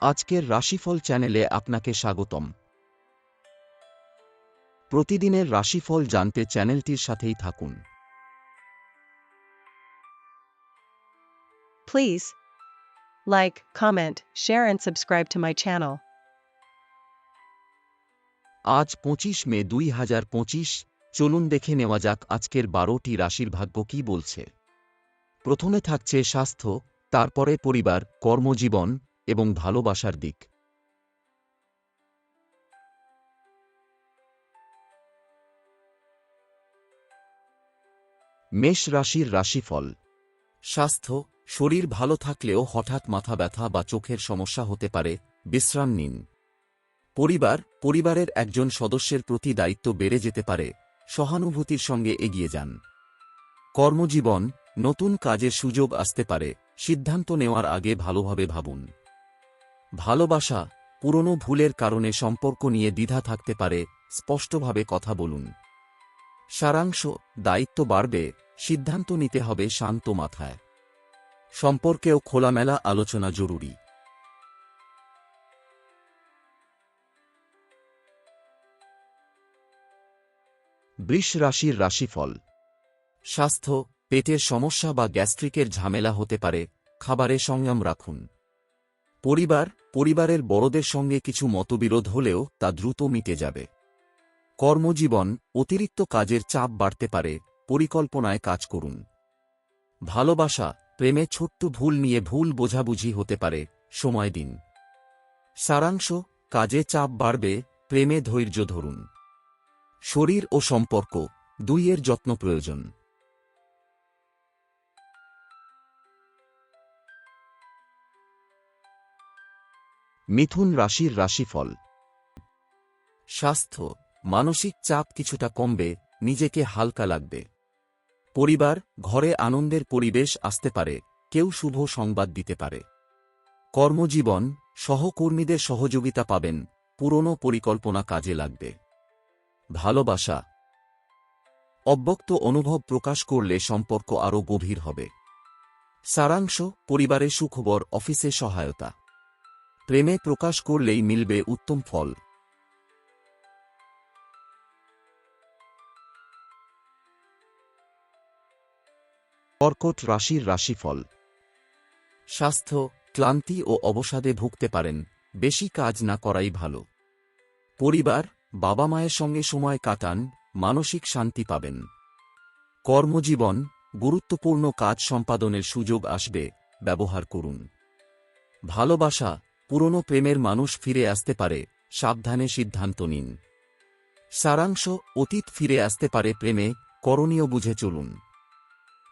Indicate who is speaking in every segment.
Speaker 1: আজকের রাশিফল চ্যানেলে আপনাকে স্বাগতম। প্রতিদিনের রাশিফল জানতে চ্যানেলটির সাথেই থাকুন।
Speaker 2: Please like comment, share and subscribe to my channel.
Speaker 1: আজ পঁচিশ মে দুই হাজার পঁচিশ চলুন দেখে নেওয়া যাক আজকের বারোটি রাশির ভাগ্য কি বলছে। প্রথমে থাকছে স্বাস্থ্য তারপরে পরিবার কর্মজীবন এবং ভালোবাসার দিক। মেষ রাশির রাশিফল। স্বাস্থ্য, শরীর ভালো থাকলেও হঠাৎ মাথা ব্যথা বা চোখের সমস্যা হতে পারে, বিশ্রাম নিন। পরিবার, পরিবারের একজন সদস্যের প্রতি দায়িত্ব বেড়ে যেতে পারে, সহানুভূতির সঙ্গে এগিয়ে যান। কর্মজীবন, নতুন কাজের সুযোগ আসতে পারে, সিদ্ধান্ত নেওয়ার আগে ভালোভাবে ভাবুন। ভালোবাসা পুরনো ভুলের কারণে সম্পর্ক নিয়ে দ্বিধা থাকতে পারে, স্পষ্টভাবে কথা বলুন। সারাংশ, দায়িত্ব বাড়বে, সিদ্ধান্ত নিতে হবে শান্ত মাথায়। সম্পর্কেও খোলামেলা আলোচনা জরুরি। বৃষ রাশির রাশিফল। স্বাস্থ্য, পেটের সমস্যা বা গ্যাস্ট্রিকের ঝামেলা হতে পারে, খাবারে সংযম রাখুন। পরিবার, পরিবারের বড়দের সঙ্গে কিছু মতবিরোধ হলেও তা দ্রুত মিটে যাবে। কর্মজীবন অতিরিক্ত কাজের চাপ বাড়তে পারে, পরিকল্পনায় কাজ করুন। ভালোবাসা, প্রেমে ছোট্ট ভুল নিয়ে ভুল বোঝাবুঝি হতে পারে, সময় দিন। সারাংশ, কাজে চাপ বাড়বে, প্রেমে ধৈর্য ধরুন। শরীর ও সম্পর্ক, দুইয়ের যত্ন প্রয়োজন। মিথুন রাশির রাশিফল। স্বাস্থ্য, মানসিক চাপ কিছুটা কমবে, নিজেকে হালকা লাগবে। পরিবার, ঘরে আনন্দের পরিবেশ আসতে পারে, কেউ শুভ সংবাদ দিতে পারে। কর্মজীবন, সহকর্মীদের সহযোগিতা পাবেন, পুরনো পরিকল্পনা কাজে লাগবে। ভালোবাসা। অব্যক্ত অনুভব প্রকাশ করলে সম্পর্ক আরও গভীর হবে। সারাংশ পরিবারে সুখবর, অফিসে সহায়তা। প্রেমে প্রকাশ করলেই মিলবে উত্তম ফল। কর্কট রাশির রাশিফল। স্বাস্থ্য, ক্লান্তি ও অবসাদে ভুগতে পারেন, বেশি কাজ না করাই ভালো। পরিবার, বাবা মায়ের সঙ্গে সময় কাটান, মানসিক শান্তি পাবেন। কর্মজীবন, গুরুত্বপূর্ণ কাজ সম্পাদনের সুযোগ আসবে, ব্যবহার করুন। ভালোবাসা পুরনো প্রেমের মানুষ ফিরে আসতে পারে, সাবধানে সিদ্ধান্ত নিন। সারাংশ, অতীত ফিরে আসতে পারে প্রেমে, করণীয় বুঝে চলুন।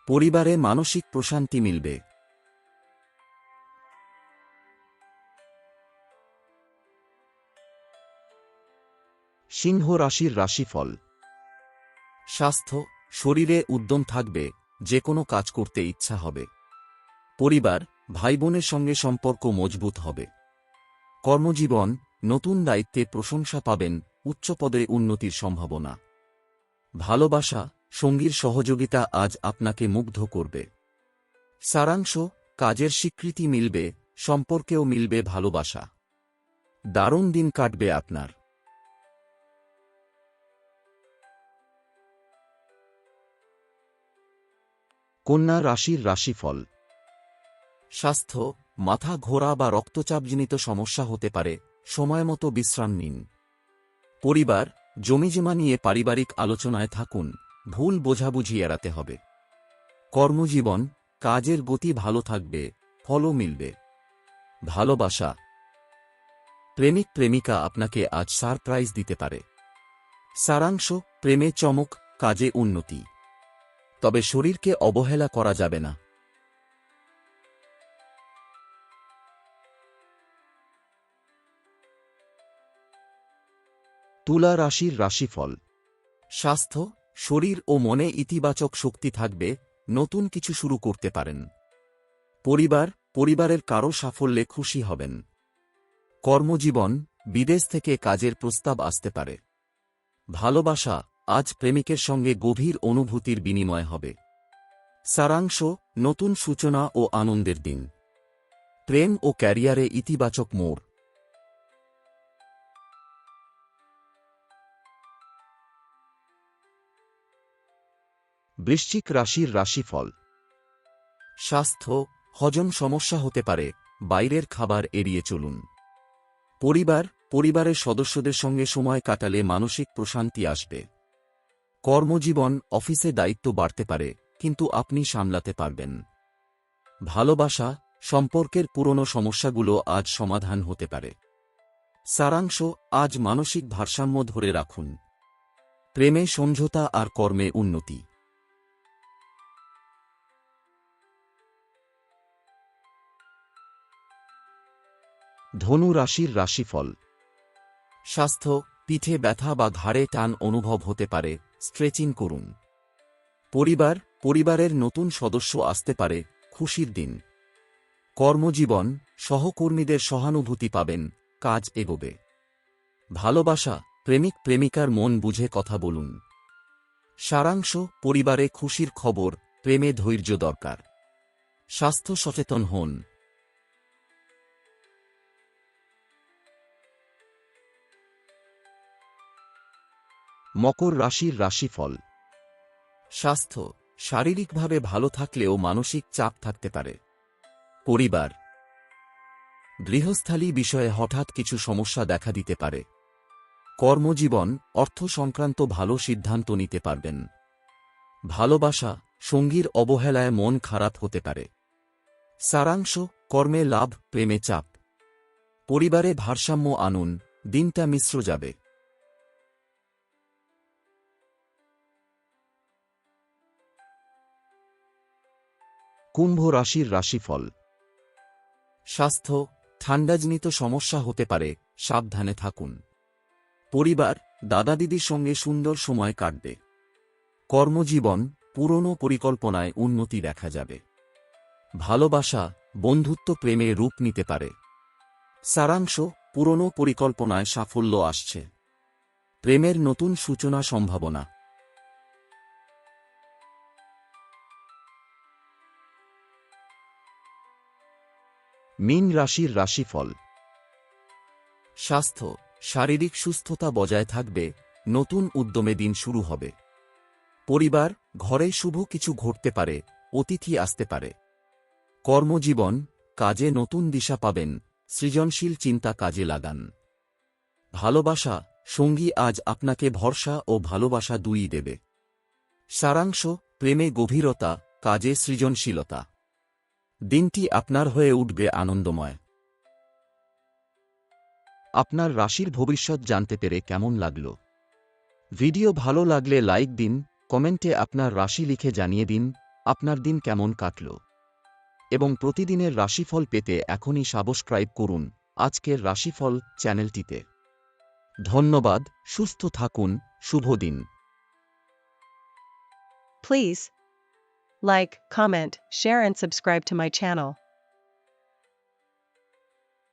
Speaker 1: পরিবারে মানসিক প্রশান্তি মিলবে। সিংহ রাশির রাশিফল। স্বাস্থ্য, শরীরে উদ্যম থাকবে যে কোনো কাজ করতে ইচ্ছা হবে। পরিবার, ভাই বোনের সঙ্গে সম্পর্ক মজবুত হবে। কর্মজীবন, নতুন দায়িত্বে প্রশংসা পাবেন, উচ্চপদে উন্নতির সম্ভাবনা। ভালোবাসা, সঙ্গীর সহযোগিতা আজ আপনাকে মুগ্ধ করবে। সারাংশ, কাজের স্বীকৃতি মিলবে, সম্পর্কেও মিলবে ভালোবাসা। দারুণ দিন কাটবে আপনার। কন্যা রাশির রাশিফল। স্বাস্থ্য মাথা ঘোরা বা রক্তচাপজনিত সমস্যা হতে পারে সময়মতো বিশ্রাম নিন। পরিবার জমিজমা নিয়ে পারিবারিক আলোচনায় থাকুন, ভুল বোঝাবুঝি এড়াতে হবে। কর্মজীবন, কাজের গতি ভালো থাকবে, ফলও মিলবে। ভালোবাসা। প্রেমিক, প্রেমিকা আপনাকে আজ সারপ্রাইজ দিতে পারে। সারাংশ, প্রেমে চমক, কাজে উন্নতি। তবে শরীরকে অবহেলা করা যাবে না। তুলা রাশির রাশিফল। স্বাস্থ্য, শরীর ও মনে ইতিবাচক শক্তি থাকবে, নতুন কিছু শুরু করতে পারেন। পরিবার, পরিবারের কারও সাফল্যে খুশি হবেন। কর্মজীবন, বিদেশ থেকে কাজের প্রস্তাব আসতে পারে। ভালোবাসা, আজ প্রেমিকের সঙ্গে গভীর অনুভূতির বিনিময় হবে। সারাংশ, নতুন সূচনা ও আনন্দের দিন। প্রেম ও ক্যারিয়ারে ইতিবাচক মোড়। বৃশ্চিক রাশির রাশিফল। স্বাস্থ্য, হজম সমস্যা হতে পারে, বাইরের খাবার এড়িয়ে চলুন। পরিবার, পরিবারের সদস্যদের সঙ্গে সময় কাটালে মানসিক প্রশান্তি আসবে। কর্মজীবন, অফিসে দায়িত্ব বাড়তে পারে, কিন্তু আপনি সামলাতে পারবেন। ভালোবাসা, সম্পর্কের পুরনো সমস্যাগুলো আজ সমাধান হতে পারে। সারাংশ, আজ মানসিক ভারসাম্য ধরে রাখুন। প্রেমে সমঝোতা আর কর্মে উন্নতি। ধনু রাশির রাশিফল। স্বাস্থ্য, পিঠে ব্যথা বা ঘাড়ে টান অনুভব হতে পারে, স্ট্রেচিং করুন। পরিবার, পরিবারের নতুন সদস্য আসতে পারে, খুশির দিন। কর্মজীবন, সহকর্মীদের সহানুভূতি পাবেন, কাজ এগোবে। ভালোবাসা, প্রেমিক প্রেমিকার মন বুঝে কথা বলুন। সারাংশ, পরিবারে খুশির খবর, প্রেমে ধৈর্য দরকার। স্বাস্থ্য সচেতন হন। মকর রাশির রাশিফল। স্বাস্থ্য, শারীরিকভাবে ভালো থাকলেও মানসিক চাপ থাকতে পারে। পরিবার। গৃহস্থালী বিষয়ে হঠাৎ কিছু সমস্যা দেখা দিতে পারে। কর্মজীবন, অর্থ সংক্রান্ত ভালো সিদ্ধান্ত নিতে পারবেন। ভালোবাসা, সঙ্গীর অবহেলায় মন খারাপ হতে পারে। সারাংশ, কর্মে লাভ, প্রেমে চাপ। পরিবারে ভারসাম্য আনুন, দিনটা মিশ্র যাবে। কুম্ভ রাশির রাশিফল। স্বাস্থ্য, ঠান্ডাজনিত সমস্যা হতে পারে, সাবধানে থাকুন। পরিবার দাদা দিদির সঙ্গে সুন্দর সময় কাটবে। কর্মজীবন, পুরনো পরিকল্পনায় উন্নতি দেখা যাবে। ভালোবাসা, বন্ধুত্ব প্রেমে রূপ নিতে পারে। সারাংশ, পুরনো পরিকল্পনায় সাফল্য আসছে। প্রেমের নতুন সূচনা সম্ভাবনা। মীন রাশির রাশিফল। স্বাস্থ্য, শারীরিক সুস্থতা বজায় থাকবে, নতুন উদ্যমে দিন শুরু হবে। পরিবার, ঘরে শুভ কিছু ঘটতে পারে, অতিথি আসতে পারে। কর্মজীবন, কাজে নতুন দিশা পাবেন, সৃজনশীল চিন্তা কাজে লাগান। ভালোবাসা, সঙ্গী আজ আপনাকে ভরসা ও ভালোবাসা দুই দেবে। সারাংশ, প্রেমে গভীরতা, কাজে সৃজনশীলতা। দিনটি আপনার হয়ে উঠবে আনন্দময়। আপনার রাশির ভবিষ্যৎ জানতে পেরে কেমন লাগল? ভিডিও ভালো লাগলে লাইক দিন, কমেন্টে আপনার রাশি লিখে জানিয়ে দিন, আপনার দিন কেমন কাটল। এবং প্রতিদিনের রাশিফল পেতে এখনই সাবস্ক্রাইব করুন আজকের রাশিফল চ্যানেলটিতে। ধন্যবাদ, সুস্থ থাকুন, শুভ দিন।
Speaker 2: Please like, comment, share, and subscribe to my channel.